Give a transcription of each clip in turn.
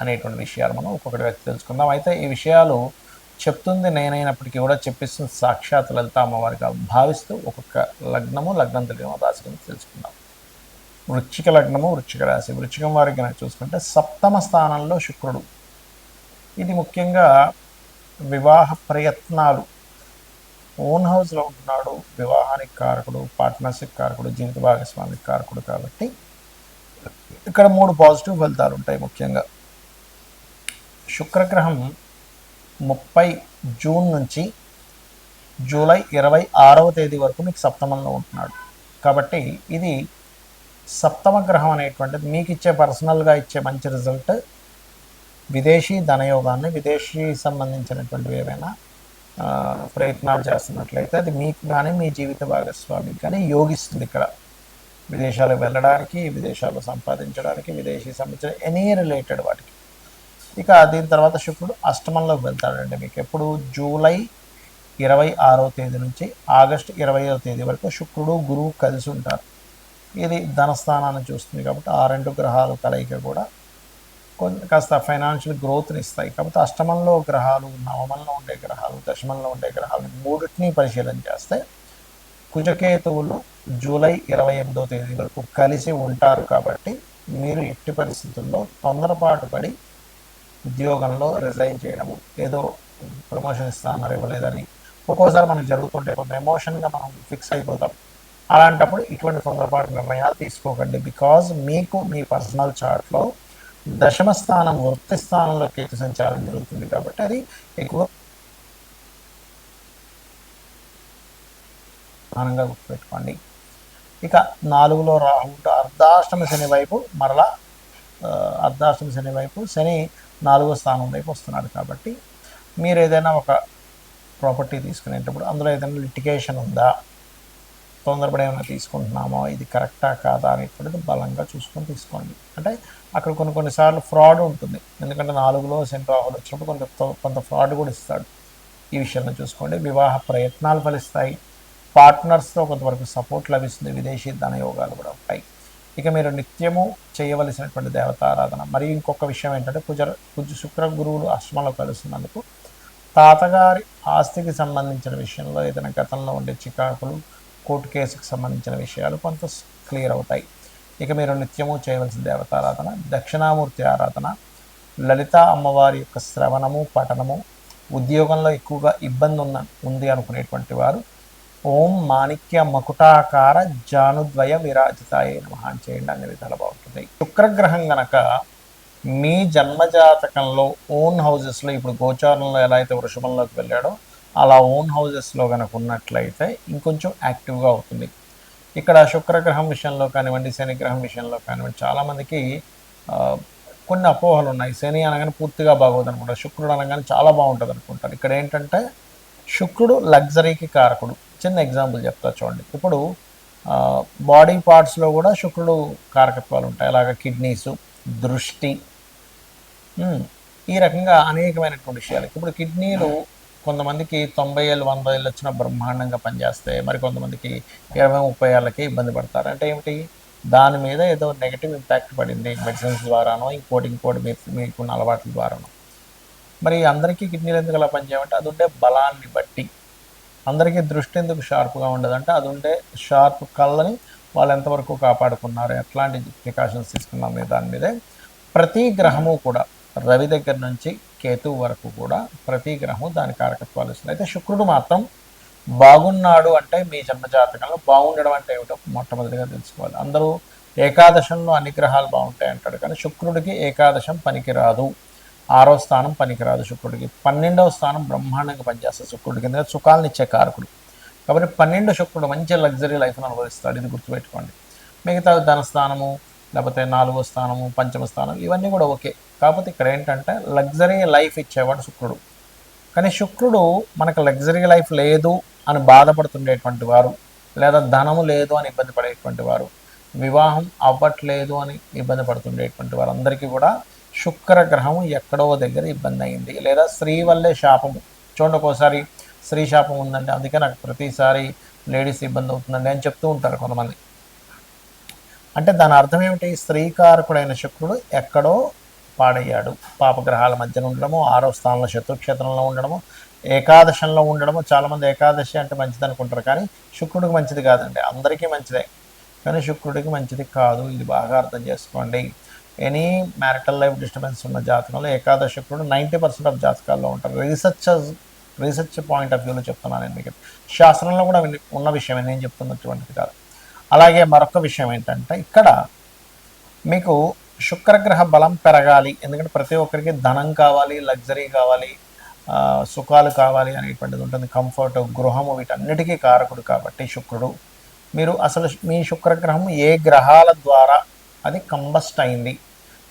అనేటువంటి విషయాలు మనం ఒక్కొక్కటి వ్యక్తి తెలుసుకుందాం. అయితే ఈ విషయాలు చెప్తుంది నేనైనప్పటికీ కూడా చెప్పిస్తుంది సాక్షాత్ లలిత అమ్మవారిగా భావిస్తూ ఒక్కొక్క లగ్నము లగ్నం తెలియని రాశి గురించి తెలుసుకుందాం. వృచ్చిక లగ్నము వృచ్చిక రాశి. వృచ్చికం వారికి కనుక చూసుకుంటే సప్తమ స్థానంలో శుక్రుడు. ఇది ముఖ్యంగా వివాహ ప్రయత్నాలు. ఓన్ హౌస్లో ఉంటున్నాడు వివాహానికి కారకుడు పార్ట్నర్షిప్ కారకుడు జీవిత భాగస్వామికి కారకుడు కాబట్టి ఇక్కడ మూడు పాజిటివ్ ఫలితాలు ఉంటాయి ముఖ్యంగా. శుక్రగ్రహం ముప్పై జూన్ నుంచి జూలై ఇరవై ఆరవ తేదీ వరకు మీకు సప్తమంలో ఉంటున్నాడు. కాబట్టి ఇది సప్తమ గ్రహం అనేటువంటిది. మీకు ఇచ్చే పర్సనల్గా ఇచ్చే మంచి రిజల్ట్ విదేశీ ధనయోగాన్ని విదేశీ సంబంధించినటువంటివి ఏవైనా ప్రయత్నాలు చేస్తున్నట్లయితే అది మీకు కానీ మీ జీవిత భాగస్వామికి కానీ యోగిస్తుంది ఇక్కడ. విదేశాలకు వెళ్ళడానికి విదేశాల్లో సంపాదించడానికి విదేశీ సంబంధించిన ఎనీ రిలేటెడ్ వాటికి. ఇక దీని తర్వాత శుక్రుడు అష్టమంలోకి వెళ్తాడండి మీకు. ఎప్పుడు? జూలై ఇరవై ఆరో తేదీ నుంచి ఆగస్ట్ ఇరవైవ తేదీ వరకు శుక్రుడు గురువు కలిసి ఉంటారు. ఇది ధనస్థానాన్ని చూస్తుంది కాబట్టి ఆ రెండు గ్రహాలు కలయిక కూడా కొంచెం కాస్త ఫైనాన్షియల్ గ్రోత్ని ఇస్తాయి. కాబట్టి అష్టమంలో గ్రహాలు నవమంలో ఉండే గ్రహాలు దశమంలో ఉండే గ్రహాలు మూడింటిని పరిశీలన చేస్తే కుజకేతువులు జూలై ఇరవై ఎనిమిదో తేదీ వరకు కలిసి ఉంటారు కాబట్టి మీరు ఎట్టి పరిస్థితుల్లో తొందరపాటు పడి ఉద్యోగంలో రిజైన్ చేయడము ఏదో ప్రమోషన్ ఇస్తామన్నారు ఇవ్వలేదని ఒక్కోసారి మనకు జరుగుతుంటే కొంత ఎమోషన్గా మనం ఫిక్స్ అయిపోతాం. అలాంటప్పుడు ఇటువంటి తొందరపాటు నిర్ణయాలు తీసుకోకండి. బికాజ్ మీకు మీ పర్సనల్ చార్ట్లో దశమ స్థానం వృత్తి స్థానంలో కేతు సంచారం జరుగుతుంది కాబట్టి అది ఎక్కువ ప్రధానంగా గుర్తుపెట్టుకోండి. ఇక నాలుగులో రాహు అర్ధాష్టమి శని వైపు మరలా అర్ధాష్టమి శని వైపు శని నాలుగో స్థానం వైపు వస్తున్నాడు కాబట్టి మీరు ఏదైనా ఒక ప్రాపర్టీ తీసుకునేటప్పుడు అందులో ఏదైనా లిటిగేషన్ ఉందా? తొందరపడి ఏమైనా తీసుకుంటున్నామో? ఇది కరెక్టా కాదా అనేటువంటిది బలంగా చూసుకొని తీసుకోండి. అంటే అక్కడ కొన్ని కొన్నిసార్లు ఫ్రాడ్ ఉంటుంది. ఎందుకంటే నాలుగులో శని రాహులు వచ్చినప్పుడు కొంత కొంత ఫ్రాడ్ కూడా ఇస్తాడు. ఈ విషయంలో చూసుకోండి. వివాహ ప్రయత్నాలు ఫలిస్తాయి. పార్ట్నర్స్తో కొంతవరకు సపోర్ట్ లభిస్తుంది. విదేశీ ధనయోగాలు కూడా ఉంటాయి. ఇక మీరు నిత్యము చేయవలసినటువంటి దేవతారాధన. మరియు ఇంకొక విషయం ఏంటంటే కుజ కుజ శుక్ర గురువులు అష్టమంలో కలుస్తున్నందుకు తాతగారి ఆస్తికి సంబంధించిన విషయంలో ఏదైనా గతంలో ఉండే చికాకులు కోర్టు కేసుకు సంబంధించిన విషయాలు కొంత క్లియర్ అవుతాయి. ఇక మీరు నిత్యము చేయవలసిన దేవతారాధన దక్షిణామూర్తి ఆరాధన లలిత అమ్మవారి యొక్క శ్రవణము పఠనము ఉద్యోగంలో ఎక్కువగా ఇబ్బంది ఉన్న ఉంది అనుకునేటువంటి వారు ఓం మాణిక్య మకుటాకార జానుద్వయ విరాజితాయ నమః అని చేయండి. అన్ని విధాలు బాగుంటుంది. శుక్రగ్రహం గనక మీ జన్మజాతకంలో ఓన్ హౌజెస్లో ఇప్పుడు గోచారంలో ఎలా అయితే వృషభంలోకి వెళ్ళాడో అలా ఓన్ హౌజెస్లో కనుక ఉన్నట్లయితే ఇంకొంచెం యాక్టివ్గా అవుతుంది ఇక్కడ శుక్రగ్రహం విషయంలో కానివ్వండి శనిగ్రహం విషయంలో కానివ్వండి చాలామందికి కొన్ని అపోహలు ఉన్నాయి. శని అనగానే పూర్తిగా బాగోదు అనుకుంటారు. శుక్రుడు అనగానే చాలా బాగుంటుంది అనుకుంటారు. ఇక్కడ ఏంటంటే శుక్రుడు లగ్జరీకి కారకుడు. చిన్న ఎగ్జాంపుల్ చెప్తా చూడండి. ఇప్పుడు బాడీ పార్ట్స్లో కూడా శుక్రుడు కారకత్వాలు ఉంటాయి. అలాగ కిడ్నీసు దృష్టి ఈ రకంగా అనేకమైనటువంటి విషయాలు. ఇప్పుడు కిడ్నీలు కొంతమందికి తొంభై ఏళ్ళు వంద ఏళ్ళు వచ్చిన బ్రహ్మాండంగా పనిచేస్తాయి మరి కొంతమందికి ఇరవై ముప్పై ఏళ్ళకి ఇబ్బంది పడతారు. అంటే ఏమిటి? దాని మీద ఏదో నెగిటివ్ ఇంపాక్ట్ పడింది మెడిసిన్స్ ద్వారానో ఇంకోటి ఇంకోటి మీకున్న అలవాట్ల ద్వారానో. మరి అందరికీ కిడ్నీలు ఎందుకు అలా పనిచేయమంటే అది ఉండే బలాన్ని బట్టి. అందరికీ దృష్టి ఎందుకు షార్ప్గా ఉండదంటే అది ఉండే షార్ప్ కళ్ళని వాళ్ళు ఎంతవరకు కాపాడుకున్నారు ఎట్లాంటి ప్రికాషన్స్ తీసుకున్నాం దాని మీదే. ప్రతి గ్రహము కూడా రవి దగ్గర నుంచి కేతువు వరకు కూడా ప్రతి గ్రహము దాని కారకత్వాలు ఇస్తుంది అయితే శుక్రుడు మాత్రం బాగున్నాడు అంటే మీ జన్మజాతకంలో బాగుండడం అంటే ఏమిటో మొట్టమొదటిగా తెలుసుకోవాలి. అందరూ ఏకాదశంలో అన్ని గ్రహాలు బాగుంటాయి అంటాడు కానీ శుక్రుడికి ఏకాదశం పనికిరాదు. ఆరో స్థానం పనికిరాదు శుక్రుడికి. పన్నెండవ స్థానం బ్రహ్మాండంగా పనిచేస్తుంది శుక్రుడికి. ఎందుకంటే సుఖాలను ఇచ్చే కారకుడు కాబట్టి పన్నెండు శుక్రుడు మంచి లగ్జరీ లైఫ్ను అనుభవిస్తాడు. ఇది గుర్తుపెట్టుకోండి. మిగతా ధనస్థానము లేకపోతే నాలుగో స్థానము పంచమ స్థానం ఇవన్నీ కూడా ఓకే. కాకపోతే ఇక్కడ ఏంటంటే లగ్జరీ లైఫ్ ఇచ్చేవాడు శుక్రుడు. కానీ శుక్రుడు మనకు లగ్జరీ లైఫ్ లేదు అని బాధపడుతుండేటువంటి వారు లేదా ధనము లేదు అని ఇబ్బంది పడేటువంటి వారు వివాహం అవ్వట్లేదు అని ఇబ్బంది పడుతుండేటువంటి వారు అందరికీ కూడా శుక్ర గ్రహం ఎక్కడో దగ్గర ఇబ్బంది అయింది లేదా స్త్రీ వల్లే శాపము. చూడండి ఒక్కోసారి స్త్రీ శాపం ఉందండి. అందుకే నాకు ప్రతిసారి లేడీస్ ఇబ్బంది అవుతుందండి అని చెప్తూ ఉంటారు కొంతమంది. అంటే దాని అర్థం ఏమిటి? స్త్రీకారకుడైన శుక్రుడు ఎక్కడో పాడయ్యాడు. పాపగ్రహాల మధ్యన ఉండడము ఆరో స్థానంలో శత్రుక్షేత్రంలో ఉండడము ఏకాదశంలో ఉండడము. చాలామంది ఏకాదశి అంటే మంచిది అనుకుంటారు కానీ శుక్రుడికి మంచిది కాదండి. అందరికీ మంచిదే. కానీ శుక్రుడికి మంచిది కాదు. ఇది బాగా అర్థం చేసుకోండి. ఎనీ మ్యారిటల్ లైఫ్ డిస్టర్బెన్స్ ఉన్న జాతకంలో ఏకాదశ శుక్రుడు నైంటీ పర్సెంట్ ఆఫ్ జాతకాల్లో ఉంటారు. రీసెర్చ్ రీసెర్చ్ పాయింట్ ఆఫ్ వ్యూలో చెప్తున్నాను నేను మీకు. శాస్త్రంలో కూడా ఉన్న విషయం నేను చెప్తున్నటువంటిది కాదు. అలాగే మరొక విషయం ఏంటంటే ఇక్కడ మీకు శుక్రగ్రహ బలం పెరగాలి. ఎందుకంటే ప్రతి ఒక్కరికి ధనం కావాలి లగ్జరీ కావాలి సుఖాలు కావాలి అనేటువంటిది ఉంటుంది. కంఫర్ట్ గృహము వీటన్నిటికీ కారకుడు కాబట్టి శుక్రుడు. మీరు అసలు మీ శుక్రగ్రహం ఏ గ్రహాల ద్వారా అది కంబస్ట్ అయింది.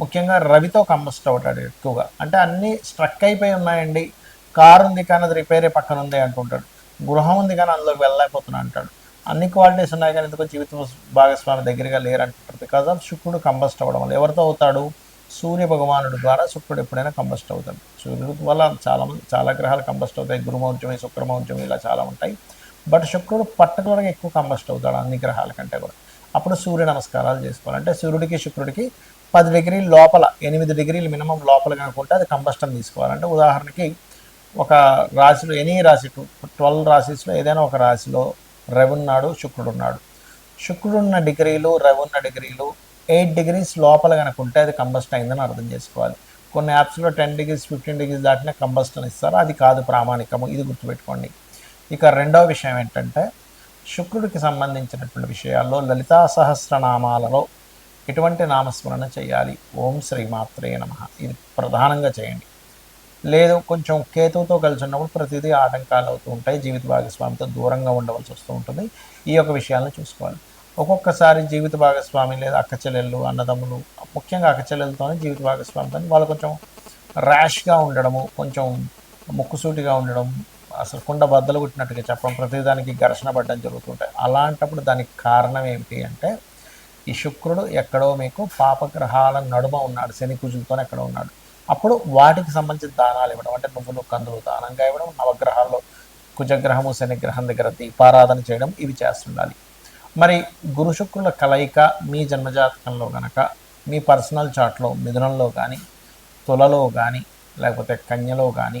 ముఖ్యంగా రవితో కంబస్ట్ అవుతాడు ఎక్కువగా. అంటే అన్నీ స్ట్రక్ అయిపోయి ఉన్నాయండి. కారు ఉంది కానీ అది రిపేరే పక్కన ఉంది అంటుంటాడు. గృహం ఉంది కానీ అందులోకి వెళ్ళలేకపోతున్నా అంటాడు. అన్ని క్వాలిటీస్ ఉన్నాయి కానీ ఎందుకో జీవిత భాగస్వామి దగ్గరగా లేరంటారు. బికాజ్ ఆఫ్ శుక్రుడు కంబస్ట్ అవ్వడం వల్ల ఎవరితో అవుతాడు? సూర్య భగవానుడు ద్వారా శుక్రుడు ఎప్పుడైనా కంబస్ట్ అవుతాడు. సూర్యుడు వల్ల చాలా చాలా గ్రహాలు కంబస్ట్ అవుతాయి. గురుమౌర్జమి శుక్రమౌర్జమి ఇలా చాలా ఉంటాయి. బట్ శుక్రుడు పర్టికులర్గా ఎక్కువ కంబస్ట్ అవుతాడు అన్ని గ్రహాల కంటే కూడా. అప్పుడు సూర్య నమస్కారాలు చేసుకోవాలి. అంటే సూర్యుడికి శుక్రుడికి పది డిగ్రీల లోపల ఎనిమిది డిగ్రీలు మినిమం లోపల కనుకుంటే అది కంబస్టన్ తీసుకోవాలంటే ఉదాహరణకి ఒక రాశిలో ఎనీ రాశి ట్వెల్వ్ రాశిస్లో ఏదైనా ఒక రాశిలో రవి ఉన్నాడు శుక్రుడు ఉన్నాడు. శుక్రుడు ఉన్న డిగ్రీలు రవి ఉన్న డిగ్రీలు ఎయిట్ డిగ్రీస్ లోపల కనుకుంటే అది కంబస్ట్ అయిందని అర్థం చేసుకోవాలి. కొన్ని యాప్స్లో టెన్ డిగ్రీస్ ఫిఫ్టీన్ డిగ్రీస్ దాటినా కంబస్టన్ ఇస్తారు. అది కాదు ప్రామాణికము. ఇది గుర్తుపెట్టుకోండి. ఇక రెండవ విషయం ఏంటంటే శుక్రుడికి సంబంధించినటువంటి విషయాల్లో లలితా సహస్రనామాలలో ఎటువంటి నామస్మరణ చేయాలి. ఓం శ్రీమాత్రే నమ. ఇది ప్రధానంగా చేయండి. లేదు కొంచెం కేతువుతో కలిసి ఉన్నప్పుడు ప్రతిదీ ఆటంకాలు అవుతూ ఉంటాయి. జీవిత భాగస్వామితో దూరంగా ఉండవలసి వస్తూ ఉంటుంది. ఈ యొక్క విషయాలను చూసుకోవాలి. ఒక్కొక్కసారి జీవిత భాగస్వామి లేదా అక్క చెల్లెళ్ళు అన్నదమ్ములు ముఖ్యంగా అక్క చెల్లెలతోనే జీవిత భాగస్వామితో వాళ్ళు కొంచెం ర్యాష్గా ఉండడము కొంచెం ముక్కుసూటిగా ఉండడం అసలు కుండ బద్దలు కొట్టినట్టుగా చెప్పడం ప్రతిదానికి ఘర్షణ పడడం జరుగుతుంటాయి. అలాంటప్పుడు దానికి కారణం ఏమిటి అంటే ఈ శుక్రుడు ఎక్కడో మీకు పాపగ్రహాల నడుమ ఉన్నాడు శని కుజులతో ఎక్కడో ఉన్నాడు. అప్పుడు వాటికి సంబంధించిన దానాలు ఇవ్వడం అంటే నువ్వులు కందులు దానంగా ఇవ్వడం నవగ్రహాల్లో కుజగ్రహము శనిగ్రహం దగ్గర దీపారాధన చేయడం ఇవి చేస్తుండాలి. మరి గురు శుక్రుల కలయిక మీ జన్మజాతకంలో గనక మీ పర్సనల్ చాట్లో మిథునంలో కానీ తులలో కానీ లేకపోతే కన్యలో కానీ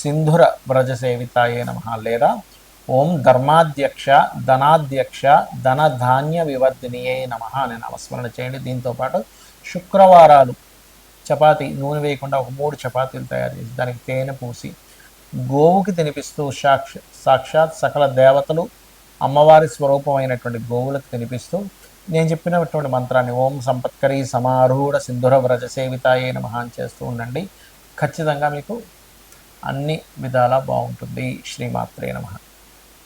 సింధుర వ్రజసేవితాయే నమ లేదా ఓం ధర్మాధ్యక్ష ధనాధ్యక్ష ధనధాన్య వివర్ధినియే నమ అని నామస్మరణ చేయండి. దీంతోపాటు శుక్రవారాలు చపాతీ నూనె వేయకుండా ఒక మూడు చపాతీలు తయారు చేసి దానికి తేనె పూసి గోవుకి తినిపిస్తూ సాక్ష సాక్షాత్ సకల దేవతలు అమ్మవారి స్వరూపమైనటువంటి గోవులకు తినిపిస్తూ నేను చెప్పినటువంటి మంత్రాన్ని ఓం సంపత్కరి సమారూఢ సింధుర వ్రజ సేవితాయే అని చేస్తూ ఉండండి. ఖచ్చితంగా మీకు అన్ని విధాలా బాగుంటుంది. శ్రీమాత్రే నమ.